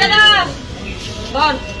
দাদা বল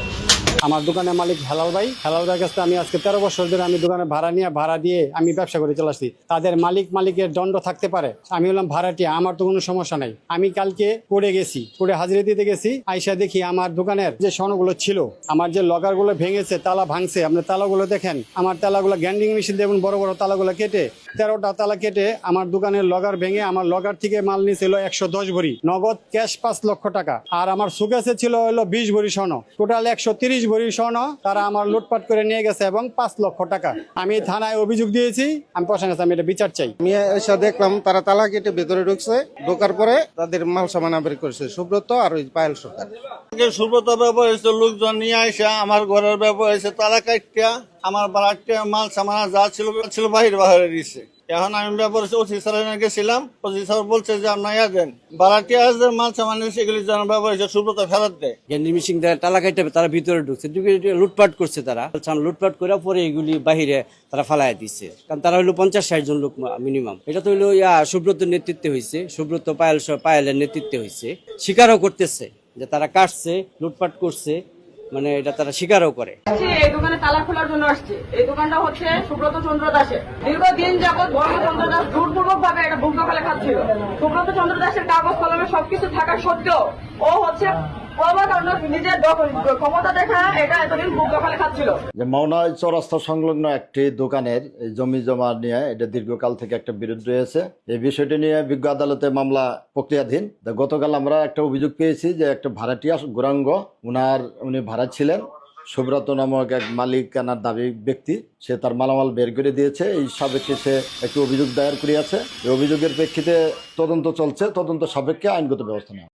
আমার দোকানের মালিক হেলাল ভাই। হেলাল ভাইয়ের কাছে আমি আজকে তেরো বছর ধরে আমি দোকানে ভাড়া নিয়ে, ভাড়া দিয়ে আমি ব্যবসা করে চলে আসছি। তাদের মালিক মালিকের দণ্ড থাকতে পারে। আমি হলাম ভাড়াটিয়া আমার তো কোনো সমস্যা নাই। আমি কালকে করে গেছি করে হাজিরা দিতে গেছি। আইসা দেখি আমার দোকানের যে স্বর্ণগুলো ছিল, আমার যে লগারগুলো ভেঙেছে, তালা ভাঙছে। আপনি তালাগুলো দেখেন। আমার তালাগুলো গ্যান্ডিং মেশিন দেখুন বড় বড় তালাগুলো কেটে, তেরোটা তালা কেটে আমার দোকানের লগার ভেঙে আমার লগার থেকে মাল নিয়েছিল একশো দশ ভরি। নগদ ক্যাশ পাঁচ লক্ষ টাকা। আর আমার সুকেসে ছিল হলো বিশ ভরি স্বর্ণ। টোটাল একশো তিরিশ ভরি স্বর্ণ তারা আমার লুটপাট করে নিয়ে গেছে এবং পাঁচ লক্ষ টাকা। আমি থানায় অভিযোগ দিয়েছি আমি প্রশাসনের কাছে আমি এটা বিচার চাই। আমি এসে দেখলাম তারা তালা কেটে ভেতরে ঢুকছে ঢোকার পরে তাদের মাল সামান বের করেছে সুব্রত আর ওই পায়েল সরকার। সুব্রত ব্যবহার হয়েছে লোকজন নিয়ে আসে আমার ঘরের ব্যবহার হয়েছে তালা কাটিয়া আমার বাড়াটিয়া মাল সামানা যা ছিল ছিল বাহির বাহিরে দিছে। এখন আমি হচ্ছে ওসি গেছিলাম, ওসি স্যার বলছে যে আপনার ইয়া দেন বাড়াটিয়া যে মাল সামান সেগুলি যেন হয়েছে সুব্রত ফেরত দেয়। মিশিং দেয় তালা কাটতে তারা ভিতরে ঢুকছে, ঢুকে ঢুকে লুটপাট করছে তারা। লুটপাট করে পরে এগুলি বাহিরে তারা ফালাই দিচ্ছে কারণ তারা হলো পঞ্চাশ ষাট জন লোক মিনিমাম এটা তো হলো ইয়া, সুব্রতর নেতৃত্বে হয়েছে সুব্রত পায়েল পায়েলের নেতৃত্বে হয়েছে স্বীকারও করতেছে যে তারা কাটছে, লুটপাট করছে। মানে এটা তারা স্বীকারও করে। এই দোকানে তালা খোলার জন্য আসছে। এই দোকানটা হচ্ছে সুব্রত চন্দ্র দাসের। দীর্ঘদিন যাবৎ বর্ণ চন্দ্র দাস জোরপূর্বক ভাবে এটা দখলে খাচ্ছিল। সুব্রত চন্দ্র দাসের কাগজ কলমে সবকিছু থাকা সত্ত্বেও ও হচ্ছে যে মাওনা চৌরাস্তা সংলগ্ন একটি দোকানের জমি জমা নিয়ে, এটা দীর্ঘকাল থেকে একটা বিরোধ রয়েছে। এই বিষয়টি নিয়ে বিজ্ঞ আদালতে মামলা প্রক্রিয়াধীন। গতকাল আমরা একটা অভিযোগ পেয়েছি যে একটা ভাড়াটিয়া গোরাঙ্গ, উনার, উনি ভাড়া ছিলেন। সুব্রত নামক এক মালিকানার দাবি ব্যক্তি, সে তার মালামাল বের করে দিয়েছে। এই সাপেক্ষে সে একটি অভিযোগ দায়ের করিয়াছে। এই অভিযোগের প্রেক্ষিতে তদন্ত চলছে। তদন্ত সাপেক্ষে আইনগত ব্যবস্থা নেওয়া।